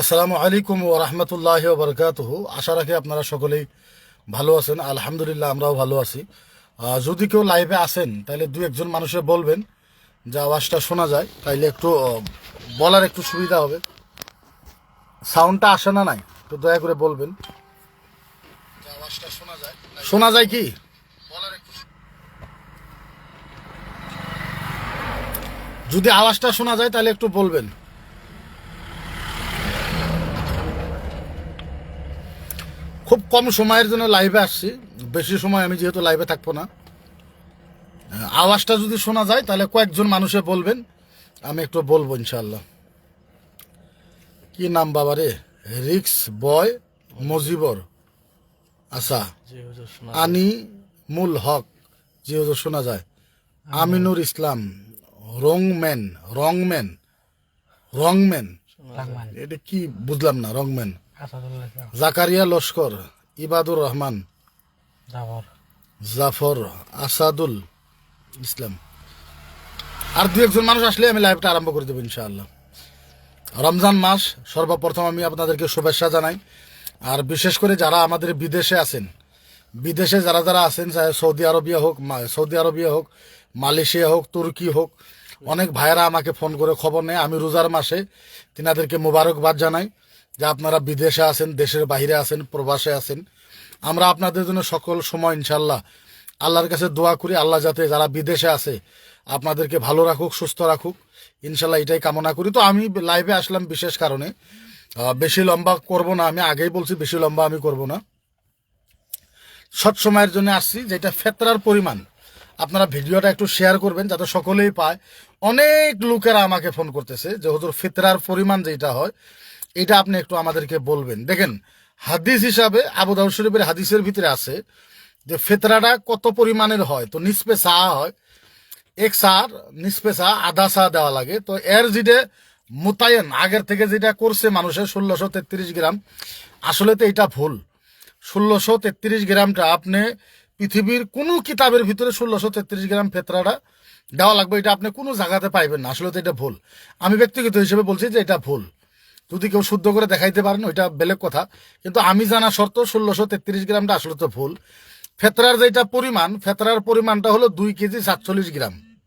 আসসালামু আলাইকুম ও রহমতুল্লাহ বরকাত আশা রাখি আপনারা সকলেই ভালো আছেন। আলহামদুলিল্লাহ আমরাও ভালো আছি। যদি কেউ লাইভে আসেন তাহলে দু একজন মানুষের বলবেন যে আওয়াজটা শোনা যায়। তাইলে একটু বলার একটু সুবিধা হবে। সাউন্ডটা আসে না নাই? একটু দয়া করে বলবেন। আওয়াজটা শোনা যায় শোনা যায় কি? বলার যদি আওয়াজটা শোনা যায় তাহলে একটু বলবেন। কম সময়ের জন্য লাইভে আসছি। বেশি সময় আমি যেহেতু লাইভে থাকব না। আওয়াজটা যদি শোনা যায় তাহলে কয়েকজন মানুষে বলবেন। আমি একটু বলব ইনশাল্লাহ কি নাম বাবা রে? রিক্স বয় মজিবর। আচ্ছা আনি মুল হক। যে হুজুর শোনা যায়। আমিনুর ইসলাম রংম্যান রংম্যান রংম্যান এটা কি বুঝলাম না রংম্যান জাকারিয়া লস্কর। ইবাদুর রহমান জাফর। আসাদুল ইসলাম। আর দু একজন মানুষ আসলে আমি লাইভটা আরম্ভ করে দেবো ইনশাআল্লাহ। রমজান মাস সর্বপ্রথম আমি আপনাদেরকে শুভেচ্ছা জানাই। আর বিশেষ করে যারা আমাদের বিদেশে আছেন বিদেশে যারা যারা আছেন সৌদি আরবিয়া হোক সৌদি আরবিয়া হোক মালয়েশিয়া হোক তুর্কি হোক অনেক ভাইয়েরা আমাকে ফোন করে খবর নেয়। আমি রোজার মাসে তিনাদেরকে মোবারকবাদ জানাই। যে আপনারা বিদেশে আছেন, দেশের বাইরে আছেন, প্রবাসে আছেন, আমরা আপনাদের জন্য সকল সময় ইনশাল্লাহ আল্লাহর কাছে দোয়া করি, আল্লাহ যাতে যারা বিদেশে আছে, আপনাদেরকে ভালো রাখুক, সুস্থ রাখুক। ইনশাল্লাহ এটাই কামনা করি। তো আমি লাইভে আসলাম বিশেষ কারণে। বেশি লম্বা করব না, আমি আগেই বলছি, বেশি লম্বা আমি করব না। শর্ট সময়ের জন্য আসছি, যেটা ফেতরার পরিমাণ। আপনারা ভিডিওটা একটু শেয়ার করবেন, যাতে সকলেই পায়। অনেক লোকেরা আমাকে ফোন করতেছে যে, হুজুর, ফিতরার পরিমাণ যেটা হয় এটা আপনি একটু আমাদেরকে বলবেন। দেখেন, হাদিস হিসাবে আবু দাউদ শরীফের হাদিসের ভিতরে আছে যে ফেতরাটা কত পরিমাণের হয়। তো নিসপে সা হয়। এক সার নিসপে সা আধা সা দেওয়া লাগে। তো এর যেটা মোতায়েন, আগের থেকে যেটা করছে মানুষের ষোলোশো তেত্রিশ গ্রাম, আসলে তো এটা ভুল। ষোলোশো তেত্রিশ গ্রামটা আপনি পৃথিবীর কোনো কিতাবের ভিতরে ষোলোশো তেত্রিশ গ্রাম ফেতরাটা দেওয়া লাগবে। এটা আপনি কোনো জায়গাতে পাইবেন না। আসলে তো এটা ভুল। আমি ব্যক্তিগত হিসেবে বলছি যে এটা ভুল। যদি কেউ শুদ্ধ করে দেখাইতে পারেন, ওইটা বেলেগ কথা। কিন্তু আমি জানা শর্ত, ষোলোশো তেত্রিশ গ্রামটা আসলে তো ভুল। ফেতরার যেটা পরিমাণ, ফেতরার পরিমাণটা হলো দুই কেজি সাতচল্লিশ গ্রাম।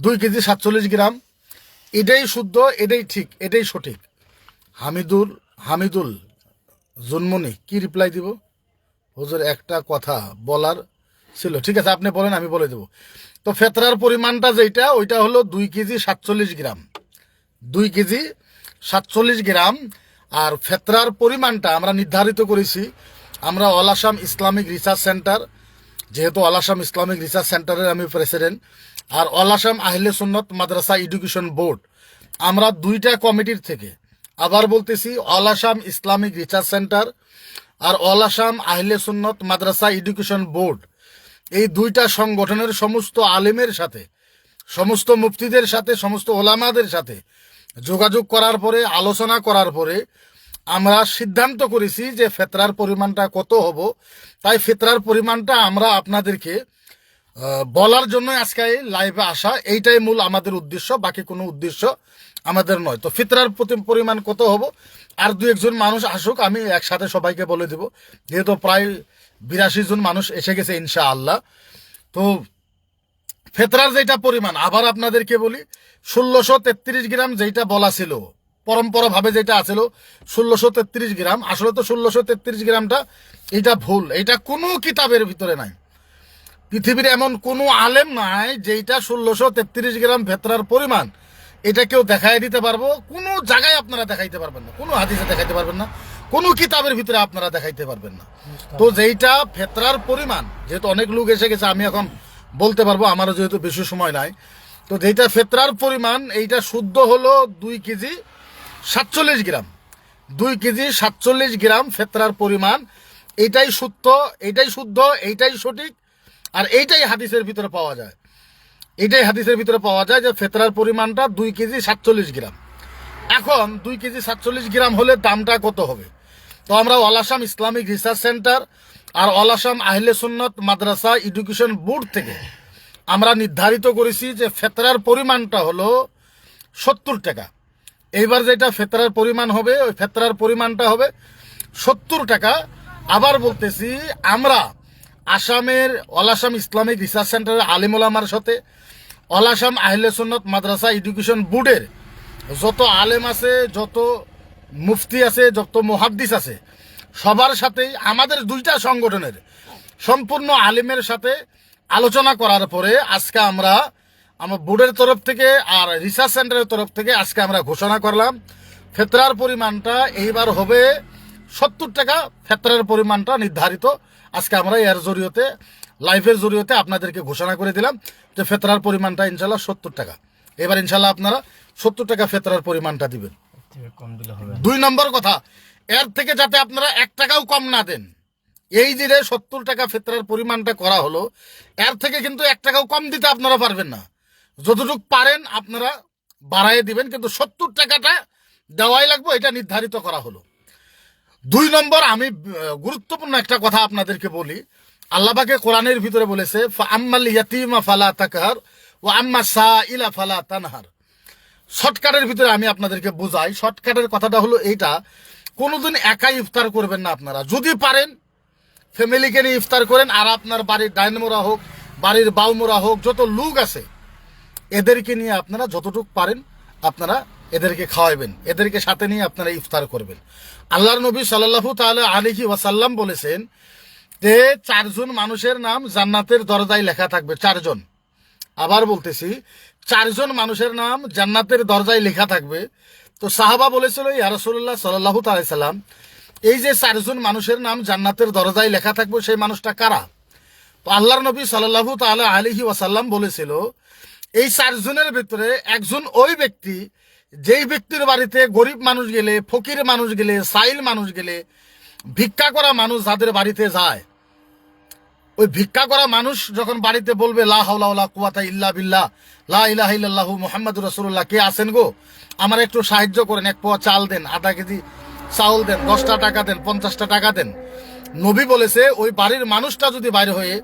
দুই কেজি সাতচল্লিশ গ্রাম, এটাই শুদ্ধ, এটাই ঠিক, এটাই সঠিক। হামিদুল হামিদুল, জন্মনি, কি রিপ্লাই দিব? হুজুর, একটা কথা বলার ছিল। ঠিক আছে, আপনি বলেন, আমি বলে দেব। তো ফেতরার পরিমাণটা যেটা ওইটা হলো দুই কেজি সাতচল্লিশ গ্রাম। দুই কেজি সাতচল্লিশ গ্রাম, আর ফেতরার পরিমাণটা আমরা নির্ধারিত করেছি। আমরা all Assam Islamic research centre, যেহেতু অল আসাম ইসলামিক রিসার্চ সেন্টারের আমি প্রেসিডেন্ট, আর all Assam Ahle Sunnat Madrasa education board. আমরা দুইটা কমিটির থেকে আবার বলতেছি, all Assam Islamic research centre আর all Assam Ahle Sunnat Madrasa education board. এই দুইটা সংগঠনের সমস্ত আলেমের সাথে, সমস্ত মুফতিদের সাথে, সমস্ত ওলামাদের সাথে যোগাযোগ করার পরে, আলোচনা করার পরে আমরা সিদ্ধান্ত করেছি যে ফেতরার পরিমাণটা কত হব। তাই ফেতরার পরিমাণটা আমরা আপনাদেরকে বলার জন্য আজকে লাইভে আসা, এইটাই মূল আমাদের উদ্দেশ্য, বাকি কোনো উদ্দেশ্য আমাদের নয়। তো ফিতরার প্রতি- পরিমাণ কত হব? আর দু একজন মানুষ আসুক, আমি একসাথে সবাইকে বলে দেব। যেহেতু প্রায় বিরাশি জন মানুষ এসে গেছে ইনশা আল্লাহ তো ফেতরার যেটা পরিমাণ, আবার আপনাদেরকে বলি, ষোলোশো তেত্রিশ গ্রাম যেটা বলা ছিল পরম্পরা ভাবে যেটা আছিল, ষোলোশো তেত্রিশ গ্রাম, আসলে তো ষোলোশো তেত্রিশ গ্রামটা এটা ভুল, এটা কোনো কিতাবের ভিতরে নাই। পৃথিবীর এমন কোনো আলেম নাই যেটা ষোলোশো তেত্রিশ গ্রাম ভেতরার পরিমাণ, এটা কেউ দেখাই দিতে পারব, কোনো জায়গায় আপনারা দেখাইতে পারবেন না, কোনো হাদিসে দেখাইতে পারবেন না, কোনো কিতাবের ভিতরে আপনারা দেখাইতে পারবেন না। তো যেইটা ফেতরার পরিমাণ, যেহেতু অনেক লোক এসে গেছে, আমি এখন বলতে পারব, আমারও যেহেতু বেশি সময় নাই। তো যেইটা ফেতরার পরিমাণ, এইটা শুদ্ধ হলো দুই কেজি সাতচল্লিশ গ্রাম। দুই কেজি সাতচল্লিশ গ্রাম ফেতরার পরিমাণ। এটাই শুদ্ধ এটাই শুদ্ধ, এইটাই সঠিক, আর এইটাই হাদিসের ভিতরে পাওয়া যায়। এটাই হাদিসের ভিতরে পাওয়া যায় যে ফেতরার পরিমাণটা দুই কেজি সাতচল্লিশ গ্রাম। এখন দুই কেজি সাতচল্লিশ গ্রাম হলে দামটা কত হবে? তো আমরা আসাম ইসলামিক রিসার্চ সেন্টার আর all Assam Ahle Sunnat Madrasa education board থেকে আমরা নির্ধারিত করেছি যে ফেতরার পরিমাণটা হলো সত্তর টাকা। এইবার যেটা ফেতরার পরিমাণ হবে, ওই ফেতরার পরিমাণটা হবে সত্তর টাকা। আবার বলতেছি, আমরা আসামের, অল আসাম ইসলামিক রিসার্চ সেন্টারের আলিমুলামার সাথে অল আসাম আহলে সুন্নত মাদ্রাসা এডুকেশন বোর্ডের যত আলেম আছে, যত মুফতি আছে, যত মুহাদ্দিস আছে সবার সাথেই আমাদের দুইটা সংগঠনের সম্পূর্ণ আলিমের সাথে আলোচনা করার পরে আজকে আমরা আমার বোর্ডের তরফ থেকে আর রিসার্চ সেন্টারের তরফ থেকে আজকে আমরা ঘোষণা করলাম ফেতরার পরিমাণটা এইবার হবে সত্তর টাকা ফেতরার পরিমাণটা নির্ধারিত। আজকে আমরা এর জরিয়তে লাইফের জরিয়তে আপনাদেরকে ঘোষণা করে দিলাম যে ফেতরার পরিমাণটা ইনশাল্লাহ সত্তর টাকা। এবার ইনশাল্লাহ আপনারা সত্তর টাকা ফেতরার পরিমাণটা দিবেন। দুই নম্বর কথা এর থেকে যাতে আপনারা এক টাকাও কম না দেন। এই যে সত্তর টাকা ফেতরার পরিমাণটা করা হলো, এর থেকে কিন্তু এক টাকাও কম দিতে আপনারা পারবেন না। যতটুকু পারেন আপনারা বাড়াই দিবেন, কিন্তু সত্তর টাকাটা দেওয়াই লাগবে, এটা নির্ধারিত করা হলো। দুই নম্বর, আমি গুরুত্বপূর্ণ একটা কথা আপনাদেরকে বলি। আল্লাহবাকে কোরআনের ভিতরে বলেছে ফালা ও ইলা ফালা তানহার। শর্টকাটের ভিতরে আমি আপনাদেরকে বোঝাই। শর্টকাটের কথাটা হলো এইটা কোনোদিন একাই ইফতার করবেন না আপনারা। যদি পারেন, ফ্যামিলিকে নিয়ে ইফতার করেন, আর আপনার বাড়ির ডাইনমোরা হোক, বাড়ির বাউমোরা হোক, যত লোক আছে, এদেরকে নিয়ে আপনারা যতটুকু পারেন, আপনারা এদেরকে খাওয়াবেন এদেরকে সাথে নিয়ে আপনারা ইফতার করবেন। আল্লাহর নবী সাল্লাহু তাহলে আলিহি ওয়াসাল্লাম বলেছেন যে, চারজন মানুষের নাম জান্নাতের দরজায় লেখা থাকবে, চারজন। আবার বলতেছি, চারজন মানুষের নাম জান্নাতের দরজায় লেখা থাকবে তো সাহাবা বলেছিল ইয়ারসুল্লাহ সাল্লাহ সাল্লাম, এই যে চারজন মানুষের নাম জান্নাতের দরজায় লেখা থাকবে, সেই মানুষটা কারা? তো আল্লাহর নবী সাল্লাহু তাআলা আলিহি ওয়াসাল্লাম বলেছিল, এই চারজনের ভিতরে একজন ওই ব্যক্তি, যেই ব্যক্তির বাড়িতে গরিব মানুষ গেলে, ফকির মানুষ গেলে, সাইল মানুষ গেলে, ভিক্ষা করা মানুষ যাদের বাড়িতে যায় ওই ভিক্ষা করা মানুষ যখন বাড়িতে বলবে, লা কুওয়াতা ইল্লা বিল্লাহ, লা ইলাহা ইল্লাল্লাহু মুহাম্মাদুর রাসূলুল্লাহ কে আছেন গো? আমার একটু সাহায্য করেন, এক পোয়া চাল দেন, আধা কেজি চাউল দেন, দশটা টাকা দেন, পঞ্চাশটা টাকা দেন। নবী বলেছে, ওই বাড়ির মানুষটা যদি বাইরে হয়ে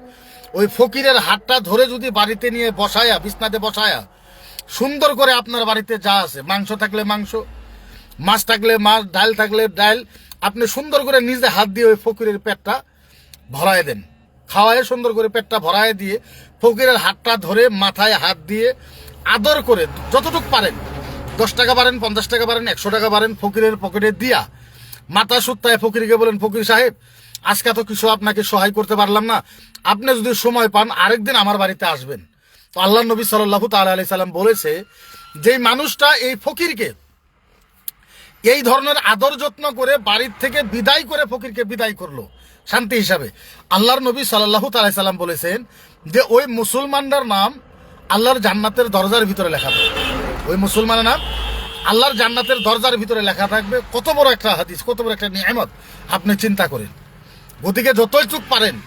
ওই ফকিরের হাতটা ধরে যদি বাড়িতে নিয়ে বসায়া, বিছনাতে বসায়া, সুন্দর করে আপনার বাড়িতে যা আছে, মাংস থাকলে মাংস, মাছ থাকলে মাছ, ডাল থাকলে ডাল, আপনি সুন্দর করে নিজে হাত দিয়ে ওই ফকিরের পেটটা ভরায় দেন। খাওয়ায় সুন্দর করে পেটটা ভরায় দিয়ে ফকিরের হাতটা ধরে মাথায় হাত দিয়ে আদর করে যতটুক পারেন, দশ টাকা পারেন, পঞ্চাশ টাকা পারেন, একশো টাকা পারেন ফকিরের পকেটে দিয়া মাথা সুত্তায় ফকিরকে বলেন, ফকির সাহেব, আজকে তো কিছু আপনাকে সহায় করতে পারলাম না। আপনি যদি সময় পান, আরেকদিন আমার বাড়িতে আসবেন। তো আল্লাহ নবী সাল্লাহ তাল্লাহ আলি সাল্লাম বলেছে যে মানুষটা এই ফকিরকে এই ধরনের আদর যত্ন করে বাড়ির থেকে বিদায় করে ফকিরকে বিদায় করল শান্তি হিসাবে। আল্লাহর নবী সাল্লাহ তালাই সাল্লাম বলেছেন যে, ওই মুসলমানটার নাম আল্লাহর জান্নাতের দরজার ভিতরে লেখা থাকবে। ওই মুসলমানের নাম আল্লাহর জান্নাতের দরজার ভিতরে লেখা থাকবে। কত বড় একটা হাদিস, কত বড় একটা নিয়ামত আপনি চিন্তা করেন। গতিকে যতই চুপ পারেন,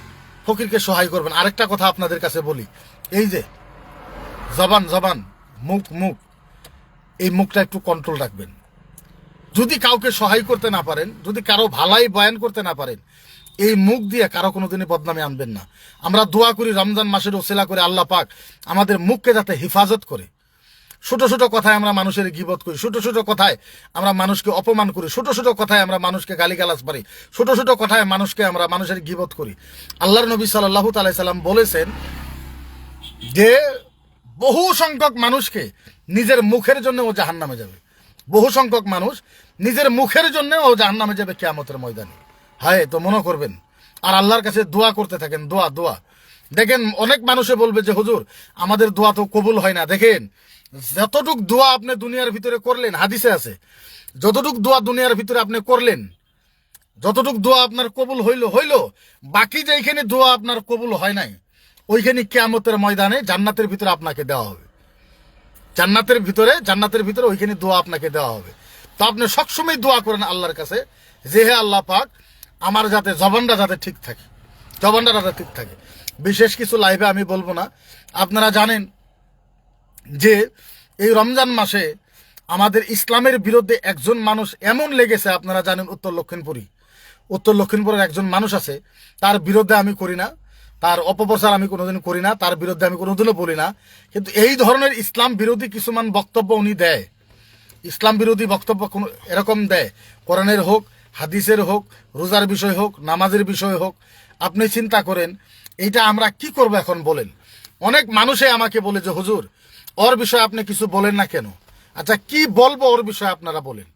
ফকিরকে সহায় করবেন। আরেকটা কথা আপনাদের কাছে বলি। এই যে, জবান জবান, মুখ মুখ, এই মুখটা একটু কন্ট্রোল রাখবেন। যদি কাউকে সহায় করতে না পারেন, যদি কারও ভালাই বয়ান করতে না পারেন এই মুখ দিয়ে কারও কোনোদিনই বদনামে আনবেন না। আমরা দোয়া করি, রমজান মাসের ওসিলা করে আল্লাহ পাক আমাদের মুখকে যাতে হেফাজত করে। ছোট ছোট কথায় আমরা মানুষের গিবত করি, ছোট ছোট কথায় আমরা মানুষকে অপমান করি, ছোট ছোট কথায় আমরা মানুষকে গালিগালাজ পারি ছোট ছোট কথায় মানুষকে আমরা মানুষের গিবত করি। আল্লাহর নবী সাল্লাহ তালাই সাল্লাম বলেছেন যে, বহু সংখ্যক মানুষকে নিজের মুখের জন্য ও জাহান নামে যাবে। বহু সংখ্যক মানুষ নিজের মুখের জন্য ও জাহান নামে যাবে কেয়ামতের ময়দানে। হায়, তো মনে করবেন। আর আল্লাহর কাছে দোয়া করতে থাকেন, দোয়া দোয়া। দেখেন, অনেক মানুষে বলবে যে, হুজুর, আমাদের দোয়া তো কবুল হয় না। দেখেন, যতটুক দোয়া আপনি দুনিয়ার ভিতরে করলেন, হাদিসে আছে, যতটুক দোয়া দুনিয়ার ভিতরে আপনি করলেন, যতটুক দোয়া আপনার কবুল হইল হইল, বাকি যেইখানে দোয়া আপনার কবুল হয় নাই, ওইখানে কেয়ামতের ময়দানে জান্নাতের ভিতরে আপনাকে দেওয়া হবে। জান্নাতের ভিতরে জান্নাতের ভিতরে ওইখানে দোয়া আপনাকে দেওয়া হবে। তো আপনি সবসময় দোয়া করেন আল্লাহর কাছে, যে হে আল্লাহ পাক আমার যাতে জবানটা যাতে ঠিক থাকে, জবানটা যাতে ঠিক থাকে। বিশেষ কিছু লাইভে আমি বলব না। আপনারা জানেন যে এই রমজান মাসে আমাদের ইসলামের বিরুদ্ধে একজন মানুষ এমন লেগেছে, আপনারা জানেন উত্তর লক্ষিণপুরী উত্তর লক্ষিণপুরের একজন মানুষ আছে, তার বিরুদ্ধে আমি করি না। তার অপপ্রচার আমি কোনোদিন করি না, তার বিরুদ্ধে আমি কোনোদিনও বলি না। কিন্তু এই ধরনের ইসলাম বিরোধী কিছুমান বক্তব্য উনি দেয়। ইসলাম বিরোধী বক্তব্য কোনো এরকম দেয়। কোরআনের হোক হাদিসের হোক, রোজার বিষয় হোক, নামাজের বিষয় হোক, আপনি চিন্তা করেন, এইটা আমরা কি করব এখন বলেন? অনেক মানুষে আমাকে বলে যে, হুজুর, ওর বিষয়ে আপনি কিছু বলেন না কেন? আচ্ছা কি বলব ওর বিষয়ে আপনারা বলেন?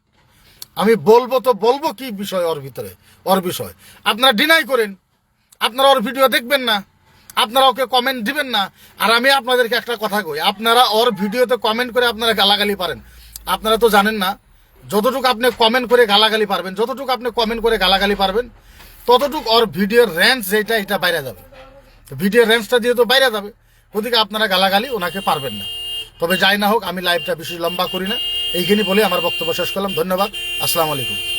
আমি বলব তো বলব কি বিষয় ওর ভিতরে, ওর বিষয়? আপনারা ডিনাই করেন। আপনারা ওর ভিডিও দেখবেন না। আপনারা ওকে কমেন্ট দিবেন না। আর আমি আপনাদেরকে একটা কথা কই, আপনারা ওর ভিডিওতে কমেন্ট করে আপনারা গালাগালি পারেন। আপনারা তো জানেন না যতটুকু আপনি কমেন্ট করে গালাগালি পারবেন, যতটুকু আপনি কমেন্ট করে গালাগালি পারবেন, ততটুক ওর ভিডিওর রেঞ্জ যেটা, এটা বাইরে যাবে। ভিডিওর রেঞ্জটা দিয়ে তো বাইরে যাবে। ওদিকে আপনারা গালাগালি ওনাকে পারবেন না। তবে যাই না হোক, আমি লাইভটা বেশি লম্বা করি না। এইখানে বলে আমার বক্তব্য শেষ করলাম। ধন্যবাদ। আসসালামু আলাইকুম।